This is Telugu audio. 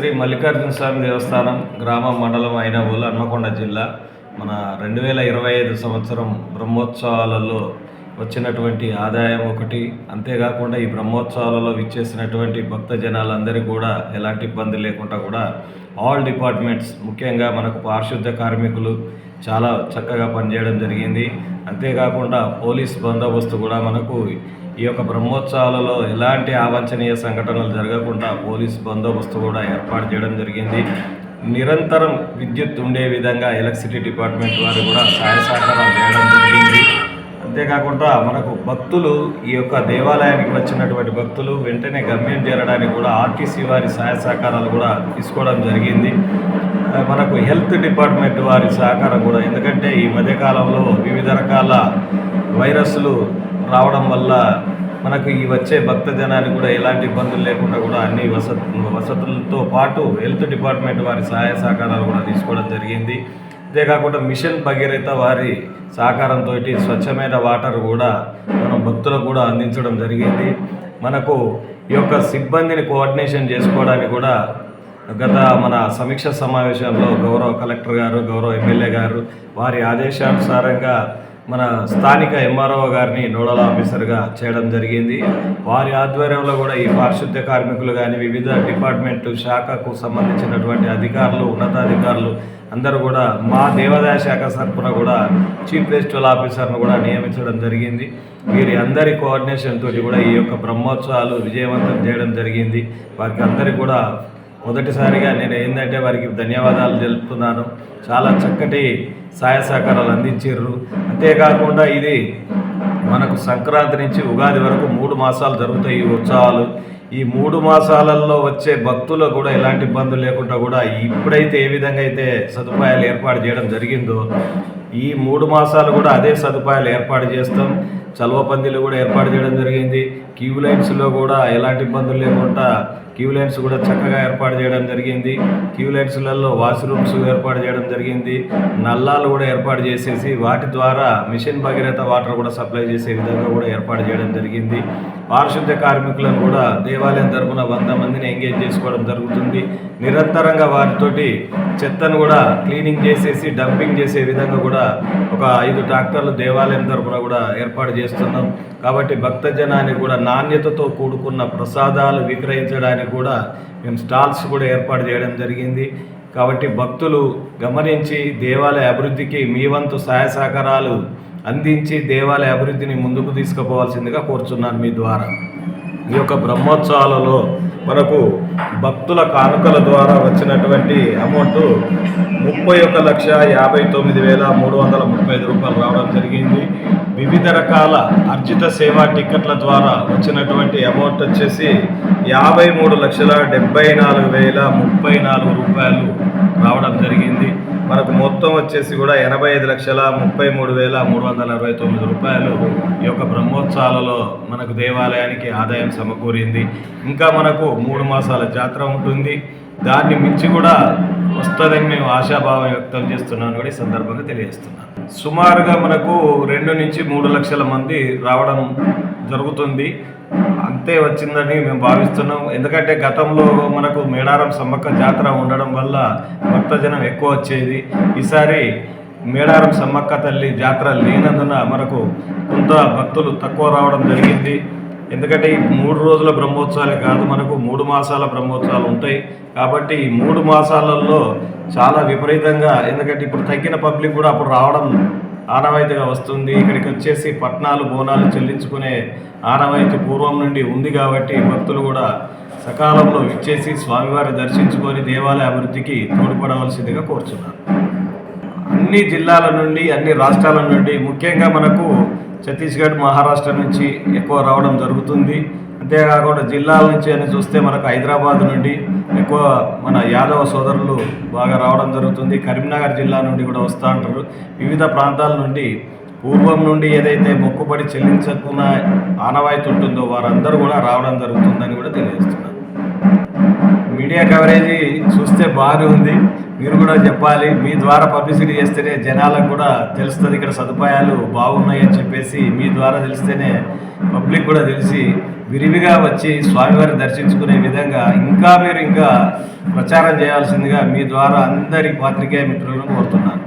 శ్రీ మల్లికార్జున స్వామి దేవస్థానం గ్రామం మండలం అయినవోలు హన్మకొండ జిల్లా. మన రెండు వేల ఇరవై ఐదు సంవత్సరం బ్రహ్మోత్సవాలలో వచ్చినటువంటి ఆదాయం ఒకటి. అంతేకాకుండా ఈ బ్రహ్మోత్సవాలలో విచ్చేసినటువంటి భక్త జనాలందరికీ కూడా ఎలాంటి ఇబ్బంది లేకుండా కూడా ఆల్ డిపార్ట్మెంట్స్ ముఖ్యంగా మనకు పారిశుద్ధ కార్మికులు చాలా చక్కగా పనిచేయడం జరిగింది. అంతేకాకుండా పోలీస్ బందోబస్తు కూడా మనకు ఈ యొక్క బ్రహ్మోత్సవాలలో ఎలాంటి అవాంఛనీయ సంఘటనలు జరగకుండా పోలీస్ బందోబస్తు కూడా ఏర్పాటు చేయడం జరిగింది. నిరంతరం విద్యుత్ ఉండే విధంగా ఎలక్ట్రిసిటీ డిపార్ట్మెంట్ వారు కూడా సహాయ సహకారాలు చేయడం జరిగింది. అంతేకాకుండా మనకు భక్తులు ఈ యొక్క దేవాలయానికి వచ్చినటువంటి భక్తులు వెంటనే గమ్యం చేరడానికి కూడా ఆర్టీసీ వారి సహాయ సహకారాలు కూడా తీసుకోవడం జరిగింది. మనకు హెల్త్ డిపార్ట్మెంట్ వారి సహకారం కూడా ఎందుకంటే ఈ మధ్యకాలంలో వివిధ రకాల వైరస్లు రావడం వల్ల మనకు ఈ వచ్చే భక్త జనానికి కూడా ఎలాంటి ఇబ్బందులు లేకుండా కూడా అన్ని వసత్ వసతులతో పాటు హెల్త్ డిపార్ట్మెంట్ వారి సహాయ సహకారాలు కూడా తీసుకోవడం జరిగింది. అంతేకాకుండా మిషన్ భగీరథ వారి సహకారంతో స్వచ్ఛమైన వాటర్ కూడా మనం భక్తులకు కూడా అందించడం జరిగింది. మనకు ఈ యొక్క సిబ్బందిని కోఆర్డినేషన్ చేసుకోవడానికి కూడా గత మన సమీక్ష సమావేశంలో గౌరవ కలెక్టర్ గారు గౌరవ ఎమ్మెల్యే గారు వారి ఆదేశానుసారంగా మన స్థానిక ఎంఆర్ఓ గారిని నోడల్ ఆఫీసర్గా చేయడం జరిగింది. వారి ఆధ్వర్యంలో కూడా ఈ పారిశుద్ధ్య కార్మికులు కానీ వివిధ డిపార్ట్మెంట్ శాఖకు సంబంధించినటువంటి అధికారులు ఉన్నతాధికారులు అందరూ కూడా మా దేవాదాయ శాఖ తరఫున కూడా చీఫ్ ఫెస్టివల్ ఆఫీసర్ను కూడా నియమించడం జరిగింది. వీరి అందరి కోఆర్డినేషన్ తోటి కూడా ఈ యొక్క బ్రహ్మోత్సవాలు విజయవంతం చేయడం జరిగింది. వారికి అందరికీ కూడా మొదటిసారిగా నేను ఏంటంటే వారికి ధన్యవాదాలు తెలుపుతున్నాను. చాలా చక్కటి సహాయ సహకారాలు అందించారు అంతేకాకుండా ఇది మనకు సంక్రాంతి నుంచి ఉగాది వరకు మూడు మాసాలు జరుగుతాయి ఈ ఉత్సవాలు. ఈ మూడు మాసాలలో వచ్చే భక్తులకు కూడా ఎలాంటి ఇబ్బందులు లేకుండా కూడా ఇప్పుడైతే ఏ విధంగా అయితే సదుపాయాలు ఏర్పాటు చేయడం జరిగిందో ఈ మూడు మాసాలు కూడా అదే సదుపాయాలు ఏర్పాటు చేస్తాం. చలవ పందిలు కూడా ఏర్పాటు చేయడం జరిగింది. క్యూ లైన్స్లో కూడా ఎలాంటి ఇబ్బందులు లేకుండా క్యూ లైన్స్ కూడా చక్కగా ఏర్పాటు చేయడం జరిగింది. క్యూ లైన్స్లలో వాష్రూమ్స్ ఏర్పాటు చేయడం జరిగింది. నల్లాలు కూడా ఏర్పాటు చేసేసి వాటి ద్వారా మిషన్ భగీరథ వాటర్ కూడా సప్లై చేసే విధంగా కూడా ఏర్పాటు చేయడం జరిగింది. పారిశుద్ధ్య కార్మికులను కూడా దేవాలయం తరఫున వంద మందిని ఎంగేజ్ చేసుకోవడం జరుగుతుంది. నిరంతరంగా వారితోటి చెత్తను కూడా క్లీనింగ్ చేసేసి డంపింగ్ చేసే విధంగా కూడా ఒక ఐదు ట్రాక్టర్లు దేవాలయం తరపున కూడా ఏర్పాటు చేస్తున్నాం. కాబట్టి భక్తజనానికి కూడా నాణ్యతతో కూడుకున్న ప్రసాదాలు విక్రయించడానికి కూడా మేము స్టాల్స్ కూడా ఏర్పాటు చేయడం జరిగింది. కాబట్టి భక్తులు గమనించి దేవాలయ అభివృద్ధికి మీ వంతు సహాయ సహకారాలు అందించి దేవాలయ అభివృద్ధిని ముందుకు తీసుకుపోవాల్సిందిగా కోరుచున్నాను మీ ద్వారా. ఈ యొక్క బ్రహ్మోత్సవాలలో మనకు భక్తుల కానుకల ద్వారా వచ్చినటువంటి అమౌంట్ ముప్పై ఒక లక్ష యాభై తొమ్మిది వేల మూడు వందల ముప్పై ఐదు రూపాయలు రావడం జరిగింది. వివిధ రకాల అర్జిత సేవా టికెట్ల ద్వారా వచ్చినటువంటి అమౌంట్ వచ్చేసి యాభై మూడు లక్షల డెబ్బై నాలుగు వేల ముప్పై నాలుగు రూపాయలు రావడం జరిగింది. మనకు మొత్తం వచ్చేసి కూడా ఎనభై ఐదు లక్షల ముప్పై మూడు వేల మూడు వందల అరవై తొమ్మిది రూపాయలు ఈ యొక్క బ్రహ్మోత్సవాలలో మనకు దేవాలయానికి ఆదాయం సమకూరింది. ఇంకా మనకు మూడు మాసాల జాతర ఉంటుంది. దాన్ని మించి కూడా వస్తుందని మేము ఆశాభావం వ్యక్తం చేస్తున్నాను కూడా ఈ సందర్భంగా తెలియజేస్తున్నాను. సుమారుగా మనకు రెండు నుంచి మూడు లక్షల మంది రావడం జరుగుతుంది. అంతే వచ్చిందని మేము భావిస్తున్నాం. ఎందుకంటే గతంలో మనకు మేడారం సమ్మక్క జాతర ఉండడం వల్ల భక్తజనం ఎక్కువ వచ్చేది. ఈసారి మేడారం సమ్మక్క తల్లి జాతర లేనందున మనకు కొంత భక్తులు తక్కువ రావడం జరిగింది. ఎందుకంటే ఈ మూడు రోజుల బ్రహ్మోత్సవాలే కాదు మనకు మూడు మాసాల బ్రహ్మోత్సవాలు ఉంటాయి. కాబట్టి ఈ మూడు మాసాలలో చాలా విపరీతంగా ఎందుకంటే ఇప్పుడు తగ్గిన పబ్లిక్ కూడా అప్పుడు రావడం ఆనవాయితీగా వస్తుంది. ఇక్కడికి వచ్చేసి పట్నాలు బోనాలు చెల్లించుకునే ఆనవాయితీ పూర్వం నుండి ఉంది కాబట్టి భక్తులు కూడా సకాలంలో ఇచ్చేసి స్వామివారి దర్శించుకొని దేవాలయ అభివృద్ధికి తోడ్పడవలసిందిగా కోరుచున్నాను. అన్ని జిల్లాల నుండి అన్ని రాష్ట్రాల నుండి ముఖ్యంగా మనకు ఛత్తీస్గఢ్ మహారాష్ట్ర నుంచి ఎక్కువ రావడం జరుగుతుంది. అంతేకాకుండా జిల్లాల నుంచి అని చూస్తే మనకు హైదరాబాద్ నుండి ఎక్కువ మన యాదవ సోదరులు బాగా రావడం జరుగుతుంది. కరీంనగర్ జిల్లా నుండి కూడా వస్తూ ఉంటారు వివిధ ప్రాంతాల నుండి పూర్వం నుండి ఏదైతే మొక్కుబడి చెల్లించకున్న ఆనవాయితీ ఉంటుందో వారందరూ కూడా రావడం జరుగుతుందని కూడా తెలియజేస్తుంది మీడియా కవరేజీ చూస్తే బాగానే ఉంది మీరు కూడా చెప్పాలి మీ ద్వారా పబ్లిసిటీ చేస్తేనే జనాలకు కూడా తెలుస్తుంది ఇక్కడ సదుపాయాలు బాగున్నాయి అని చెప్పేసి మీ ద్వారా తెలిస్తేనే పబ్లిక్ కూడా తెలిసి విరివిగా వచ్చి స్వామివారిని దర్శించుకునే విధంగా ఇంకా మీరు ఇంకా ప్రచారం చేయాల్సిందిగా మీ ద్వారా అందరి పాత్రికేయ మిత్రులను కోరుతున్నాను.